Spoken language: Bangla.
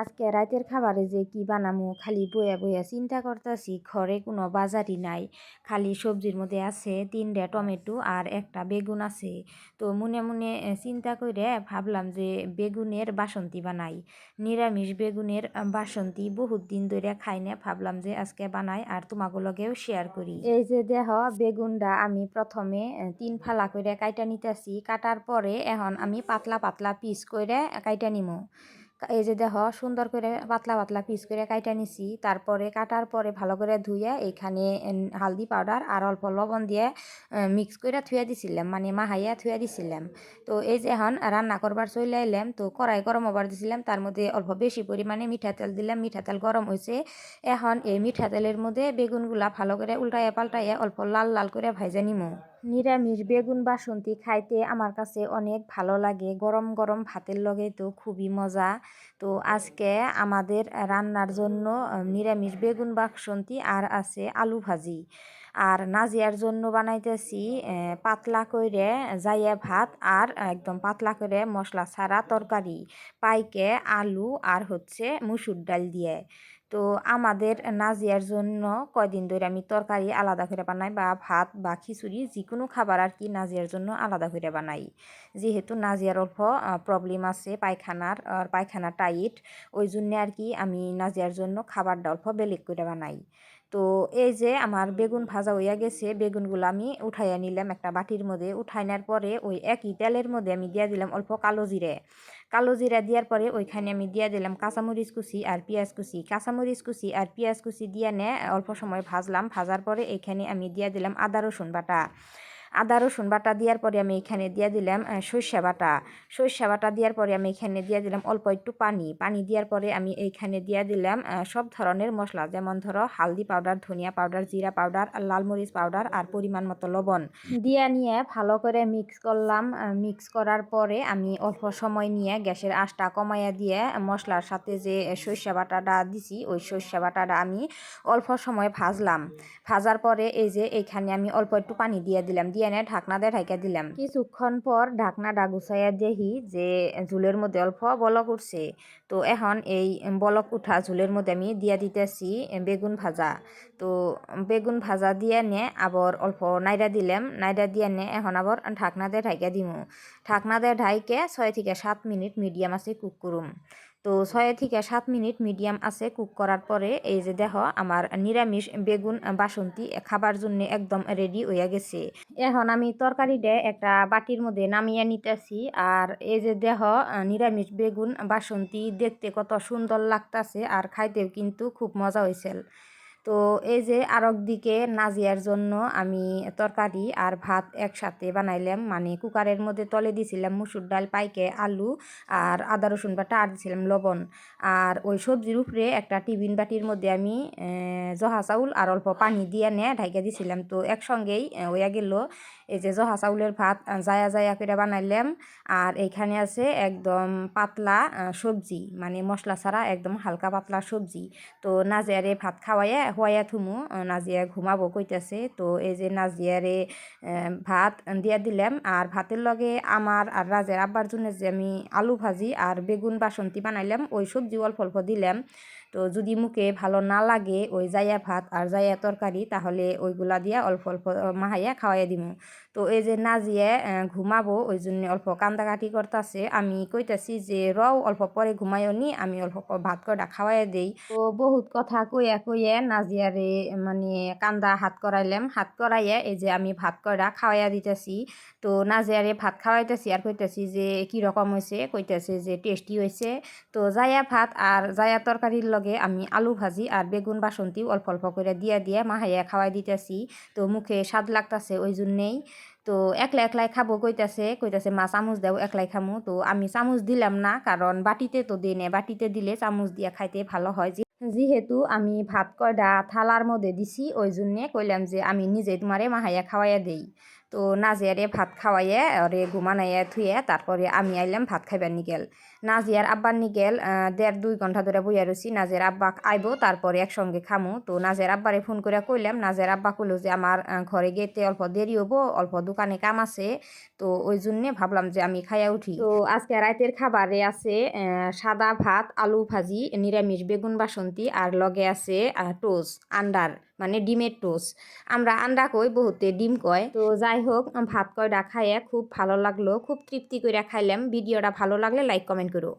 আজকে রাতের খাবারে যে কি বানামু, খালি বইয়া বইয়া চিন্তা করতেছি, ঘরে কোনো বাজারই নাই। খালি সবজির মধ্যে আছে তিনটা টমেটো আর একটা বেগুন আছে। তো মনে মনে চিন্তা করে ভাবলাম যে বেগুনের বাসন্তী বানাই। নিরামিষ বেগুনের বাসন্তী বহুত দিন ধরে খাই না, ভাবলাম যে আজকে বানাই আর তোমাকে লগেও শেয়ার করি। এই যে দেহ, বেগুনটা আমি প্রথমে তিন ফালা করে কাইটা নিতেছি, কাটার পরে এখন আমি পাতলা পাতলা পিস করে কাইটা নিমু। এই যে দেখো, সুন্দর করে পাতলা পাতলা পিস করে কাইটা নিছি। তারপরে কাটার পরে ভালো করে ধুয়ে এখানে হালদি পাউডার আর অল্প লবণ দিয়ে মিক্স করে থুয়ে দিছিলাম মানে মাহাইয়া থুয়ে দিছিলাম। তো এই যে এখন রান্না করবার চলে এলাম, তো কড়াই গরম হবার দিছিলাম, তার মধ্যে অল্প বেশি পরিমাণে মিঠা তেল দিলাম। মিঠা তেল গরম হয়েছে এখন এই মিঠা তেলের মধ্যে বেগুনগুলা ভালো করে উল্টাইয়া পাল্টাইয়া অল্প লাল লাল করে ভাইজা নিমু। নিরামিষ বেগুন বাসন্তী খাইতে আমার কাছে অনেক ভালো লাগে। গরম গরম ভাতের লগে তো খুবই মজা। তো আজকে আমাদের রান্নার জন্য নিরামিষ বেগুন বাসন্তী আর আছে আলু ভাজি। আর নাজিয়ার জন্য বানাইতেছি পাতলা করে জাইয়া ভাত আর একদম পাতলা করে মশলা ছাড়া তরকারি। পাইকে আলু আর হচ্ছে মুসুর ডাল দিয়ে। তো আমাদের নাজিয়ার জন্য কয়দিন ধরে আমি তরকারি আলাদা করে বানাই বা ভাত বা খিচুড়ি যে কোনো খাবার আর কি নাজিয়ার জন্য আলাদা করে বানাই। যেহেতু নাজিয়ার অল্প প্রবলেম আছে পায়খানার, আর পায়খানা টাইট ওই জন্য আর কি আমি নাজিয়ার জন্য খাবারটা অল্প বেলেগ করে বানাই। তো এই যে আমার বেগুন ভাজা হইয়া গেছে, বেগুনগুলো আমি উঠাইয়া নিলাম একটা বাটির মধ্যে। উঠাই নেওয়ার পরে ওই একই তেলের মধ্যে আমি দিয়া দিলাম অল্প কালো জিরে। কালো জিরা দেওয়ার পরে ওইখানে আমি দিয়া দিলাম কাঁচামরিচ কুচি আর পেঁয়াজ কুচি। কাঁচামরিচ কুচি আর পেঁয়াজ কুচি দিয়ে নে অল্প সময় ভাজলাম। ভাজার পরে এইখানে আমি দিয়া দিলাম আদা রসুন বাটা। আদা, রসুন বাটা দেওয়ার পরে আমি এখানে দিয়ে দিলাম সর্ষে বাটা। সর্ষে বাটা দেওয়ার পরে আমি এখানে দিয়ে দিলাম অল্প একটু পানি। পানি দেওয়ার পরে আমি এইখানে দিয়ে দিলাম সব ধরনের মশলা, যেমন ধরো হালদি পাউডার, ধনিয়া পাউডার, জিরা পাউডার লাল মরিচ পাউডার, আর পরিমাণ মতো লবণ। দিয়ে নিয়ে ভালো করে মিক্স করলাম মিক্স করার পরে আমি অল্প সময় নিয়ে গ্যাসের আঁচটা কমাইয়া দিয়ে মশলার সাথে যে সর্ষে বাটাটা দিছি, ওই সর্ষে বাটাটা আমি অল্প সময় ভাজলাম। ভাজার পরে এই যে এইখানে আমি অল্প একটু পানি দিয়ে দিলাম। দিয়ে এনে ঢাকনা দিয়ে ঢাকা দিলাম। কিছুক্ষণ পর ঢাকনাটা গুছাইয়া দেখি যে ঝুলের মধ্যে অল্প বলক উঠছে। তো এখন এই বলক উঠা ঝুলের মধ্যে আমি দিয়া দিতেছি বেগুন ভাজা। তো বেগুন ভাজা দিয়ে নে আবার অল্প নাইরা দিলাম। নাইরা দিয়ে নে এখন আবার ঢাকনা দিয়ে ঢাইকা দিমু। ঢাকনা দিয়ে ঢাইকে ছয় থেকে সাত মিনিট মিডিয়াম আছে কুক করুম। তো ছয় থেকে সাত মিনিট মিডিয়াম আছে কুক করার পরে এই যে দেখো, আমার নিরামিষ বেগুন বাসন্তী খাবার জন্য একদম রেডি হয়ে গেছে। এখন আমি তরকারি তরকারিটা একটা বাটির মধ্যে নামিয়ে নিতেছি আর এই যে দেহ নিরামিষ বেগুন বাসন্তী দেখতে কত সুন্দর লাগতেছে আর খাইতেও কিন্তু খুব মজা হয়েছিল তো এই যে আরক দিকে নাজিয়ার জন্য আমি তরকারি আর ভাত একসাথে বানাইলাম। মানে কুকারের মধ্যে তলে দিছিলাম মুসুর ডাল, পাইকে, আলু আর আদা, রসুন বাটা আর দিছিলাম লবণ। আর ওই সবজির উপরে একটা টিফিন বাটির মধ্যে আমি জহা চাউল আর অল্প পানি দিয়ে নে ঢাইকা দিছিলাম। তো একসঙ্গেই হইয়া গেল এই যে জহা চাউলের ভাত জায়া জায়া করে বানাইলাম। আর এইখানে আছে একদম পাতলা সবজি। মানে মশলা ছাড়া একদম হালকা পাতলা সবজি। তো নাজিয়ারে ভাত খাওয়াইয়া হওয়াইয়া থুমু নাজিয়া ঘুমাবো কইতাছে তো এই যে নাজিয়ারে ভাত দিয়া দিলাম আর ভাতের লগে আমার আর রাজের আব্বার জন্য যে আমি আলু ভাজি আর বেগুন বাসন্তী বানাইলাম, ওই সবজি অল্প অল্প দিলাম। তো যদি মুখে ভালো না লাগে, ওই জাইয়া ভাত আর জাইয়া তরকারি, তাহলে ওইগুলা দিয়া অল্প অল্প মাহাইয়া খাওয়াইয়া দিমু। তো এই যে নাজিয়ে ঘুমাবো ওই জন্য অল্প কান্দাকাটি করতেছে। আমি কইতাছি যে, রও, অল্প পরে ঘুমাইও নি, আমি অল্প ভাত কয়টা খাওয়াই দেই। তো বহুত কথা কইয়া কইয়া নাজিয়ারে মানে কান্দা হাত করাইলাম। হাত করাইয়া এই যে আমি ভাত কয়টা খাওয়াইয়া দিতেছি। তো নাজিয়ারে ভাত খাওয়াইতেছি আর কইতেছি যে, কি রকম হয়েছে কইতেছে যে, টেস্টি হয়েছে তো জায়া ভাত আর জায়া তরকারির লগে আমি আলু ভাজি আর বেগুন বাসন্তী অল্প অল্প করে দিয়া দিয়ে মাহাইয়া খাওয়াই দিতেছি। তো মুখে স্বাদ লাগতাছে ওই জন্যেই। তো একলা একলাই খাব কইতাছে কইতাছে, মা, চামচ দাও, একলাই খামু। তো আমি চামচ দিলাম না, কারণ বাটিতে তো দিই বাটিতে দিলে চামচ দিয়া খাইতে ভালো হয়। যেহেতু আমি ভাত কয়টা থালার মধ্যে দিছি, ওই জন্যে কইলাম যে আমি নিজে তোমারে মাহাইয়া খাওয়াইয়া দেই। তো নাজিয়ারে ভাত খাওয়াইয়ে, ওরে ঘুমানাইয়ে থুয়ে তারপরে আমি আইলাম ভাত খাইবার নিগেল। নাজিয়ার আব্বার নিগেল দেড় দুই ঘণ্টা ধরে বইয়া রয়েছি নাজিয়ার আব্বা আইবো, তারপরে একসঙ্গে খামু। তো নাজিয়ার আব্বারে ফোন করে কইলাম, নাজিয়ার আব্বা কইলো যে, আমার ঘরে গেতে অল্প দেরি হব অল্প দোকানে কাম আছে। তো ওই জন্যে ভাবলাম যে, আমি খাইয়া উঠি। তো আজকে রাতের খাবারে আছে সাদা ভাত, আলু ভাজি, নিরামিষ, বেগুন বাসন্তী, আর লগে আছে টোস আন্ডার। মানে ডিমের টোস আমরা আন্ডা কই, বহুতে ডিম কয়। তো যাই হোক ভাত কয়টা খাইয়ে খুব ভালো লাগল। খুব তৃপ্তি করে খাইলাম। ভিডিওটা ভালো লাগলে লাইক, কমেন্ট করো।